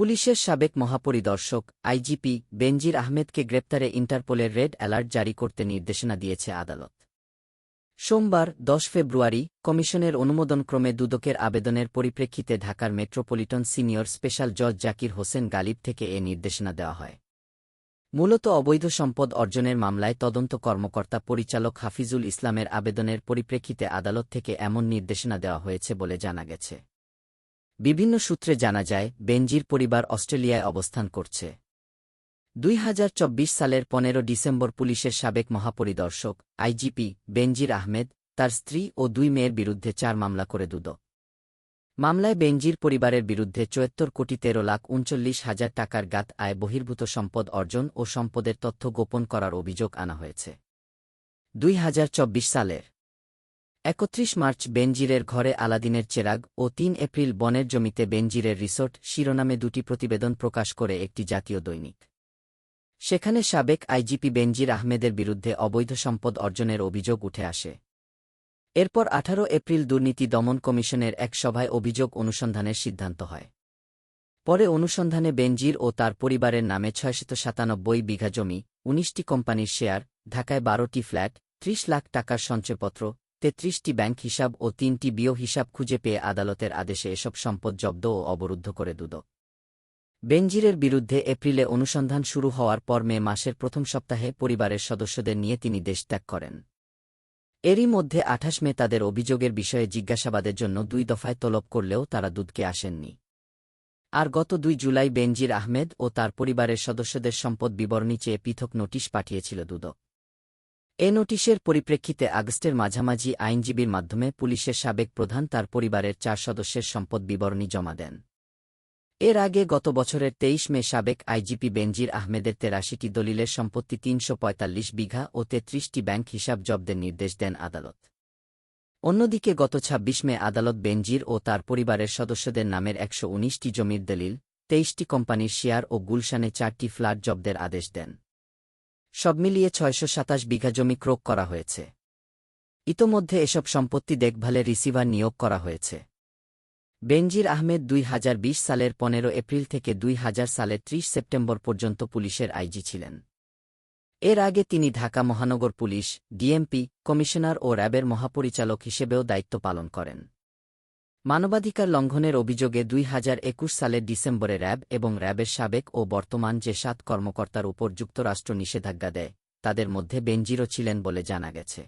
পুলিশের সাবেক মহাপরিদর্শক আইজিপি বেনজির আহমেদকে গ্রেপ্তারে ইন্টারপোলের রেড অ্যালার্ট জারি করতে নির্দেশনা দিয়েছে আদালত। সোমবার, দশ ফেব্রুয়ারি, কমিশনের অনুমোদনক্রমে দুদকের আবেদনের পরিপ্রেক্ষিতে ঢাকার মেট্রোপলিটন সিনিয়র স্পেশাল জজ জাকির হোসেন গালিব থেকে এ নির্দেশনা দেওয়া হয়। মূলত অবৈধ সম্পদ অর্জনের মামলায় তদন্ত কর্মকর্তা পরিচালক হাফিজুল ইসলামের আবেদনের পরিপ্রেক্ষিতে আদালত থেকে এমন নির্দেশনা দেওয়া হয়েছে বলে জানা গেছে। বিভিন্ন সূত্রে জানা যায়, বেনজির পরিবার অস্ট্রেলিয়ায় অবস্থান করছে। দুই হাজার চব্বিশ সালের পনেরো ডিসেম্বর পুলিশের সাবেক মহাপরিদর্শক, আইজিপি বেনজির আহমেদ, তার স্ত্রী ও দুই মেয়ের বিরুদ্ধে চার মামলা করে দুদক। মামলায় বেনজির পরিবারের বিরুদ্ধে চুয়াত্তর কোটি তেরো লাখ উনচল্লিশ হাজার টাকার গাত আয় বহির্ভূত সম্পদ অর্জন ও সম্পদের তথ্য গোপন করার অভিযোগ আনা হয়েছে। দুই হাজার চব্বিশ সালের একত্রিশ মার্চ বেনজিরের ঘরে আলাদিনের চেরাগ ও তিন এপ্রিল বনের জমিতে বেনজিরের রিসোর্ট শিরোনামে দুটি প্রতিবেদন প্রকাশ করে একটি জাতীয় দৈনিক। সেখানে সাবেক আইজিপি বেনজির আহমেদের বিরুদ্ধে অবৈধ সম্পদ অর্জনের অভিযোগ উঠে আসে। এরপর আঠারো এপ্রিল দুর্নীতি দমন কমিশনের এক সভায় অভিযোগ অনুসন্ধানের সিদ্ধান্ত হয়। পরে অনুসন্ধানে বেনজির ও তার পরিবারের নামে ছয়শত সাতানব্বই বিঘা জমি, উনিশটি কোম্পানির শেয়ার, ঢাকায় বারোটি ফ্ল্যাট, ত্রিশ লাখ টাকার সঞ্চয়পত্র তেত্রিশটি ব্যাংক হিসাব ও তিনটি বিও হিসাব খুঁজে পেয়ে আদালতের আদেশে এসব সম্পদ জব্দ ও অবরুদ্ধ করে দুদক। বেনজিরের বিরুদ্ধে এপ্রিলে অনুসন্ধান শুরু হওয়ার পর মে মাসের প্রথম সপ্তাহে পরিবারের সদস্যদের নিয়ে তিনি দেশত্যাগ করেন। এরই মধ্যে আঠাশ মে তাদের অভিযোগের বিষয়ে জিজ্ঞাসাবাদের জন্য দুই দফায় তলব করলেও তারা দুধকে আসেননি। আর গত দুই জুলাই বেনজির আহমেদ ও তার পরিবারের সদস্যদের সম্পদ বিবরণী চেয়ে পৃথক নোটিশ পাঠিয়েছিল দুদক। এ নোটিশের পরিপ্রেক্ষিতে আগস্টের মাঝামাঝি আইনজীবীর মাধ্যমে পুলিশের সাবেক প্রধান তার পরিবারের চার সদস্যের সম্পদ বিবরণী জমা দেন। এর আগে গত বছরের তেইশ মে সাবেক আইজিপি বেনজির আহমেদের তেরাশিটি দলিলের সম্পত্তি তিনশো পঁয়তাল্লিশ বিঘা ও তেত্রিশটি ব্যাংক হিসাব জব্দের নির্দেশ দেন আদালত। অন্যদিকে গত ২৬ মে আদালত বেনজির ও তার পরিবারের সদস্যদের নামের একশো জমির দলিল, তেইশটি কোম্পানির শেয়ার ও গুলশানে চারটি ফ্ল্যাট জব্দের আদেশ দেন। সব মিলিয়ে ছয়শো সাতাশ বিঘা জমি ক্রোক করা হয়েছে। ইতোমধ্যে এসব সম্পত্তি দেখভালে রিসিভার নিয়োগ করা হয়েছে। বেনজির আহমেদ দুই হাজার বিশ সালের পনেরো এপ্রিল থেকে দুই সালের ৩০ সেপ্টেম্বর পর্যন্ত পুলিশের আইজি ছিলেন। এর আগে তিনি ঢাকা মহানগর পুলিশ, ডিএমপি, কমিশনার ও র্যাবের মহাপরিচালক হিসেবেও দায়িত্ব পালন করেন। মানবাধিকার লঙ্ঘনের অভিযোগে দুই হাজার একুশ সালের ডিসেম্বরে র্যাব এবং র্যাবের সাবেক ও বর্তমান যে সাত কর্মকর্তার উপর যুক্তরাষ্ট্র নিষেধাজ্ঞা দেয়, তাদের মধ্যে বেঞ্জিরও ছিলেন বলে জানা গেছে।